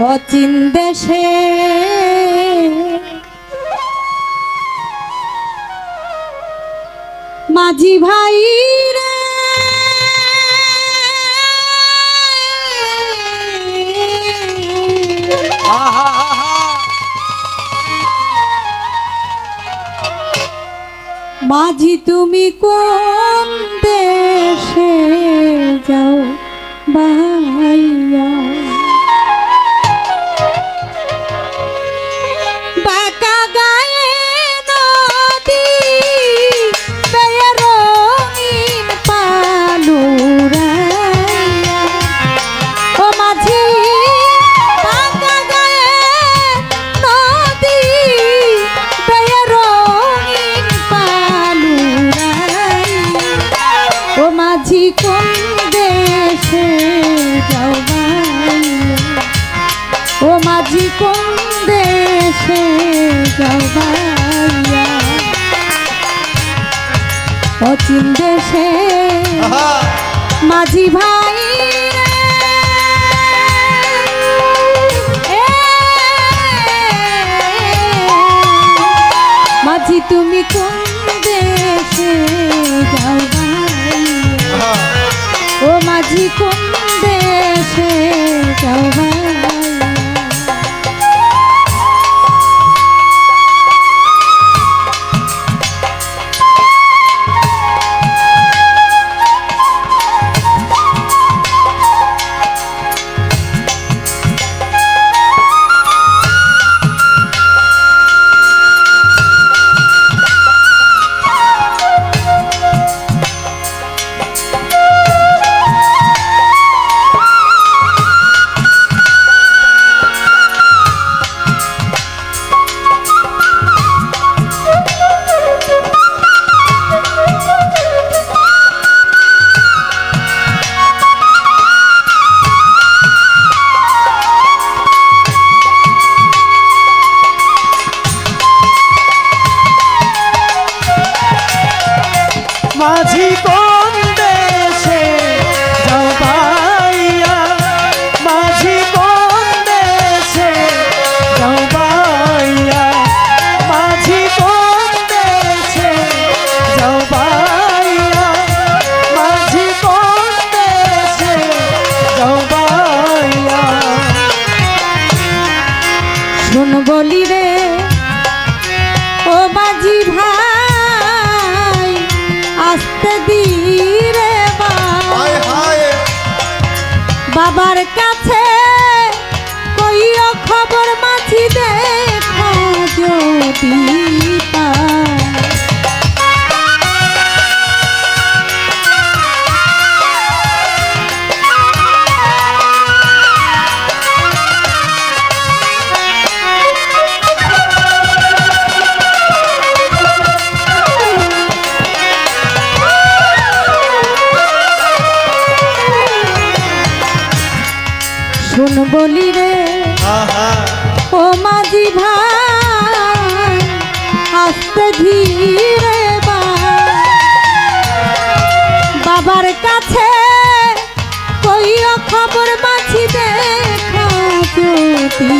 অচিন দেশে মাঝি ভাই রে। মাঝি তুমি কোন দেশে যাও ভাইয়া? অচিন দেশে মাঝি ভাই মাঝি তুমি কোন দেশে যাও ও মাঝি কোন দেশে যাও ভাইয়া হায় বাবার কাছে কইও খবর মাছি দেখো বলি রে ও মাঝি ভাই আস্তে ধীরে। বাবার কাছে কইও খবর মাছি দেখা যদি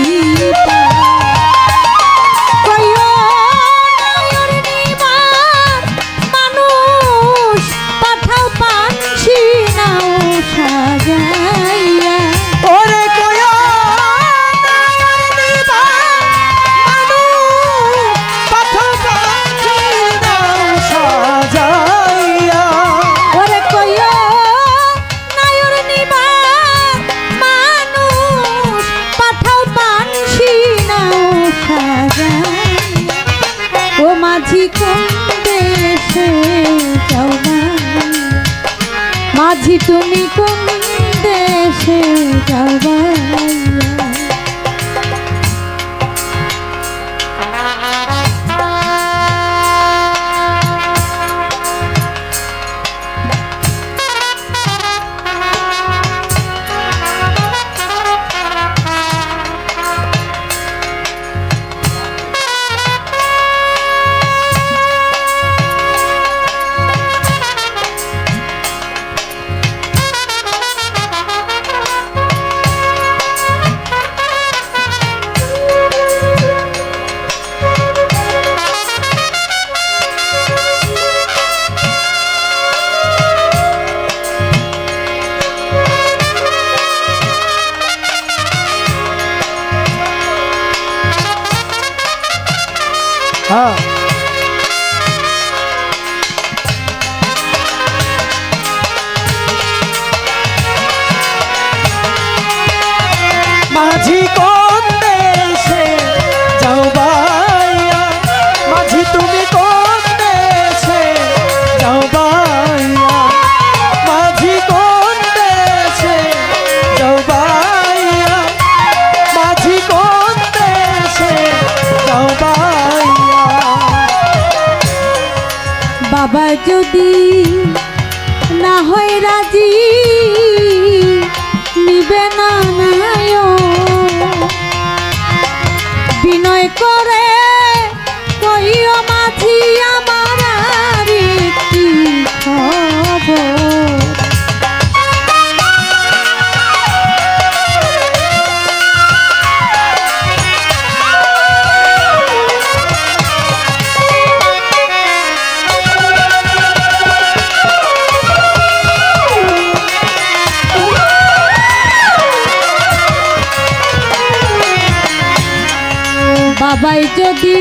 মাঝি তুমি কোন দেশে যাও যদি না হয় রাজি নিবে না বিনয় করে সবাই যদি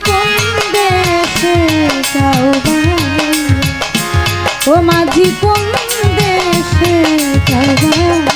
কোন দেশে যাও ও মাঝি কোন দেশে যাও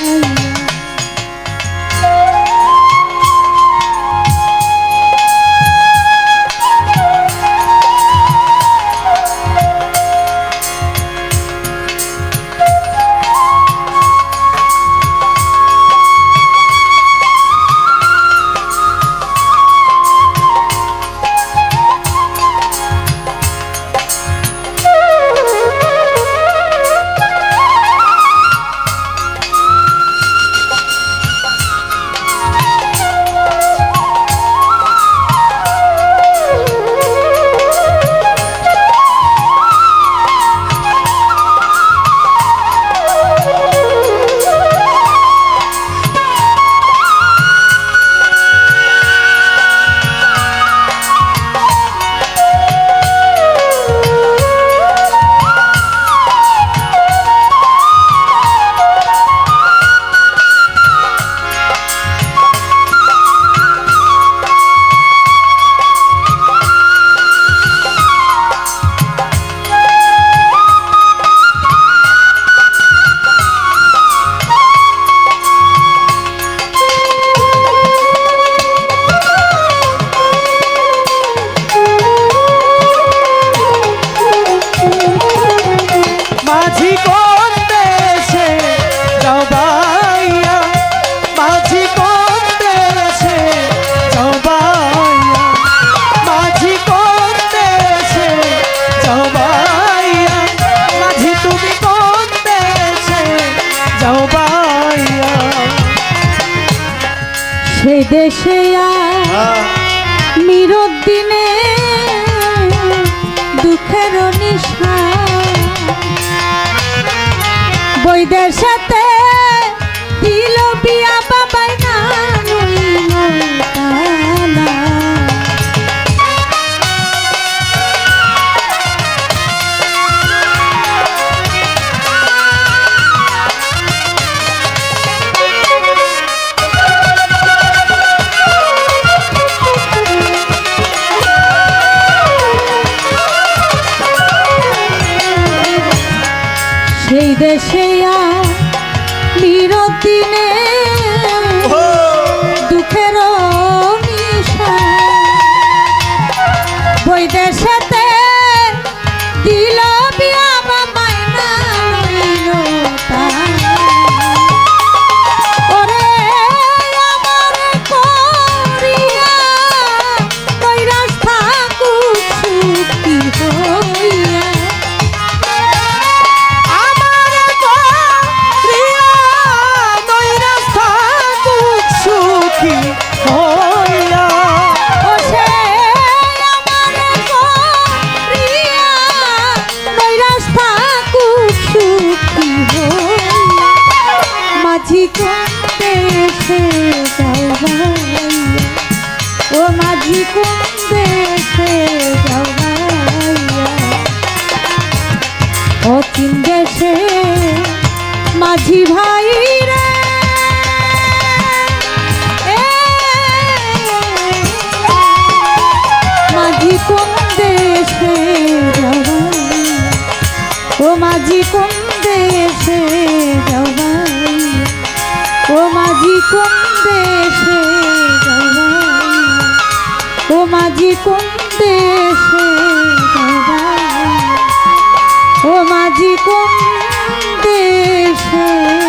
দেশে হ্যাঁ। মিরদ দিনে দুঃখের নিশা। বৈদেশাতে দিল বিয়া বিদেশে মাঝি ভাই রে। মাঝি কোন দেশে ও মাঝি কোন দেশে ও মাঝি কোন দেশে ও মাঝি কোন দেশে ও মাঝি কোন আছে